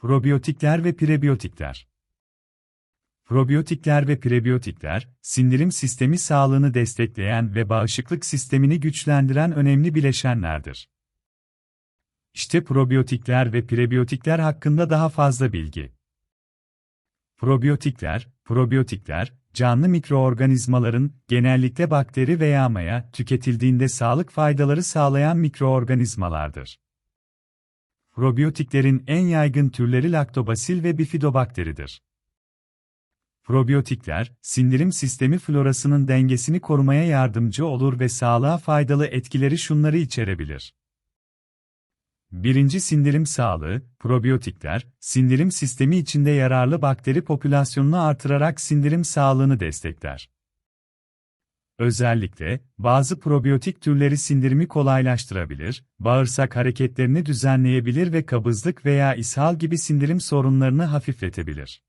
Probiyotikler ve prebiyotikler. Probiyotikler ve prebiyotikler, sindirim sistemi sağlığını destekleyen ve bağışıklık sistemini güçlendiren önemli bileşenlerdir. İşte probiyotikler ve prebiyotikler hakkında daha fazla bilgi. Probiyotikler, probiyotikler, canlı mikroorganizmaların, genellikle bakteri veya maya, tüketildiğinde sağlık faydaları sağlayan mikroorganizmalardır. Probiyotiklerin en yaygın türleri laktobasil ve bifidobakteridir. Probiyotikler, sindirim sistemi florasının dengesini korumaya yardımcı olur ve sağlığa faydalı etkileri şunları içerebilir. Birinci sindirim sağlığı, probiyotikler, sindirim sistemi içinde yararlı bakteri popülasyonunu artırarak sindirim sağlığını destekler. Özellikle, bazı probiyotik türleri sindirimi kolaylaştırabilir, bağırsak hareketlerini düzenleyebilir ve kabızlık veya ishal gibi sindirim sorunlarını hafifletebilir.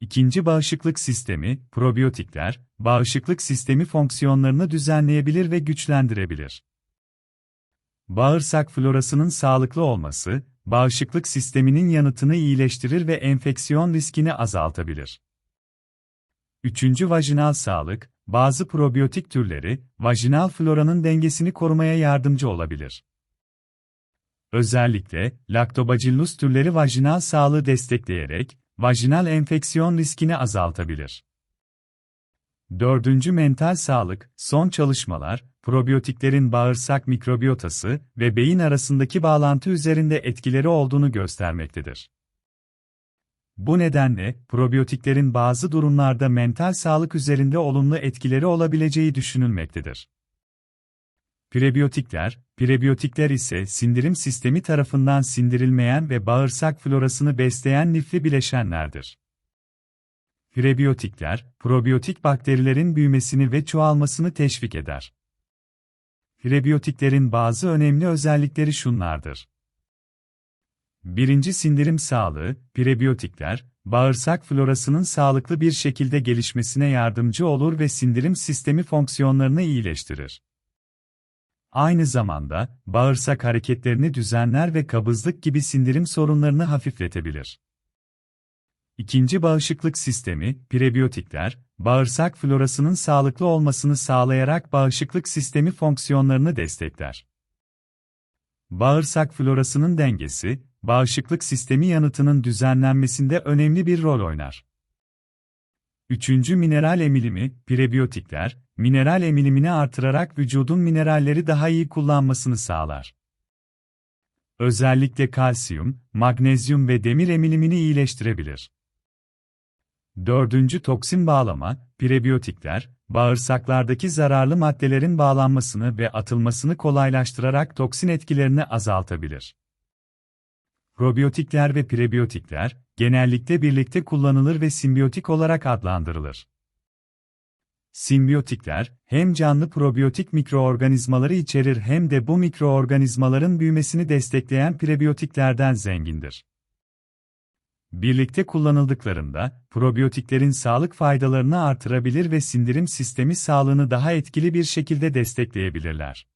İkinci bağışıklık sistemi, probiyotikler, bağışıklık sistemi fonksiyonlarını düzenleyebilir ve güçlendirebilir. Bağırsak florasının sağlıklı olması, bağışıklık sisteminin yanıtını iyileştirir ve enfeksiyon riskini azaltabilir. Üçüncü vajinal sağlık, bazı probiyotik türleri, vajinal floranın dengesini korumaya yardımcı olabilir. Özellikle, Lactobacillus türleri vajinal sağlığı destekleyerek, vajinal enfeksiyon riskini azaltabilir. Dördüncü mental sağlık, son çalışmalar, probiyotiklerin bağırsak mikrobiyotası ve beyin arasındaki bağlantı üzerinde etkileri olduğunu göstermektedir. Bu nedenle, probiyotiklerin bazı durumlarda mental sağlık üzerinde olumlu etkileri olabileceği düşünülmektedir. Prebiyotikler, prebiyotikler ise sindirim sistemi tarafından sindirilmeyen ve bağırsak florasını besleyen lifli bileşenlerdir. Prebiyotikler, probiyotik bakterilerin büyümesini ve çoğalmasını teşvik eder. Prebiyotiklerin bazı önemli özellikleri şunlardır. Birinci sindirim sağlığı, prebiyotikler, bağırsak florasının sağlıklı bir şekilde gelişmesine yardımcı olur ve sindirim sistemi fonksiyonlarını iyileştirir. Aynı zamanda, bağırsak hareketlerini düzenler ve kabızlık gibi sindirim sorunlarını hafifletebilir. İkinci bağışıklık sistemi, prebiyotikler, bağırsak florasının sağlıklı olmasını sağlayarak bağışıklık sistemi fonksiyonlarını destekler. Bağırsak florasının dengesi, bağışıklık sistemi yanıtının düzenlenmesinde önemli bir rol oynar. Üçüncü mineral emilimi, prebiyotikler, mineral emilimini artırarak vücudun mineralleri daha iyi kullanmasını sağlar. Özellikle kalsiyum, magnezyum ve demir emilimini iyileştirebilir. Dördüncü toksin bağlama, prebiyotikler, bağırsaklardaki zararlı maddelerin bağlanmasını ve atılmasını kolaylaştırarak toksin etkilerini azaltabilir. Probiyotikler ve prebiyotikler, genellikle birlikte kullanılır ve simbiyotik olarak adlandırılır. Simbiyotikler, hem canlı probiyotik mikroorganizmaları içerir hem de bu mikroorganizmaların büyümesini destekleyen prebiyotiklerden zengindir. Birlikte kullanıldıklarında, probiyotiklerin sağlık faydalarını artırabilir ve sindirim sistemi sağlığını daha etkili bir şekilde destekleyebilirler.